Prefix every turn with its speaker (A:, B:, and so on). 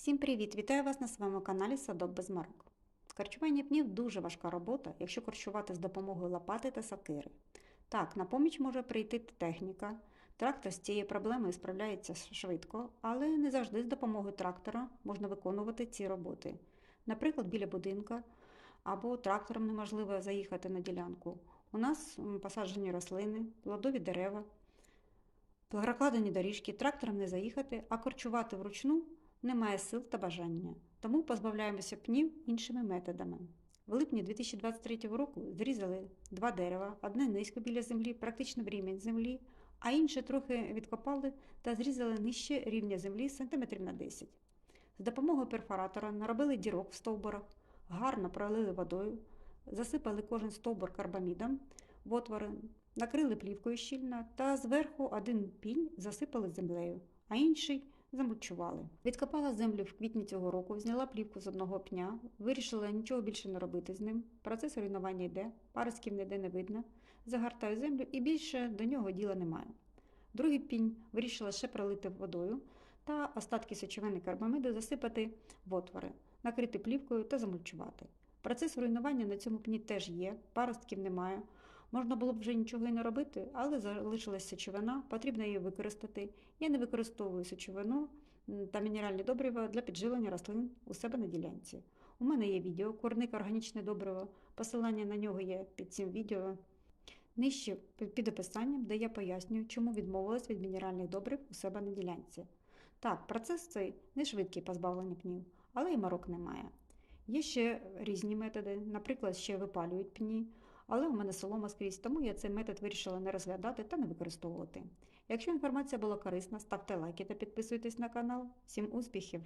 A: Всім привіт! Вітаю вас на своєму каналі Садок без марок. Корчування пнів дуже важка робота, якщо корчувати з допомогою лопати та сокири. Так, на поміч може прийти техніка. Трактор з цією проблемою справляється швидко, але не завжди з допомогою трактора можна виконувати ці роботи. Наприклад, біля будинка або трактором неможливо заїхати на ділянку. У нас посаджені рослини, плодові дерева, прокладені доріжки, трактором не заїхати, а корчувати вручну немає сил та бажання, тому позбавляємося пнів іншими методами. В липні 2023 року зрізали два дерева, одне низько біля землі, практично в рівень землі, а інше трохи відкопали та зрізали нижче рівня землі сантиметрів на 10. З допомогою перфоратора наробили дірок в стовбурах, гарно пролили водою, засипали кожен стовбур карбамідом в отвори, накрили плівкою щільно та зверху один пінь засипали землею, а інший замульчували. Відкопала землю в квітні цього року, зняла плівку з одного пня, вирішила нічого більше не робити з ним. Процес руйнування йде, паростків ніде не видно, загортаю землю і більше до нього діла немає. Другий пінь вирішила ще пролити водою та остатки сечовини карбамиду засипати в отвори, накрити плівкою та замульчувати. Процес руйнування на цьому пні теж є, паростків немає. Можна було б вже нічого і не робити, але залишилась сечовина, потрібно її використати. Я не використовую сечовину та мінеральні добрива для підживлення рослин у себе на ділянці. У мене є відео Курник органічне добриво. Посилання на нього є під цим відео. Нижче під описанням, де я пояснюю, чому відмовилась від мінеральних добрив у себе на ділянці. Так, процес цей не швидкий позбавлення пнів, але і морок немає. Є ще різні методи, наприклад, ще випалюють пні, але у мене солома скрізь, тому я цей метод вирішила не розглядати та не використовувати. Якщо інформація була корисна, ставте лайки та підписуйтесь на канал. Всім успіхів!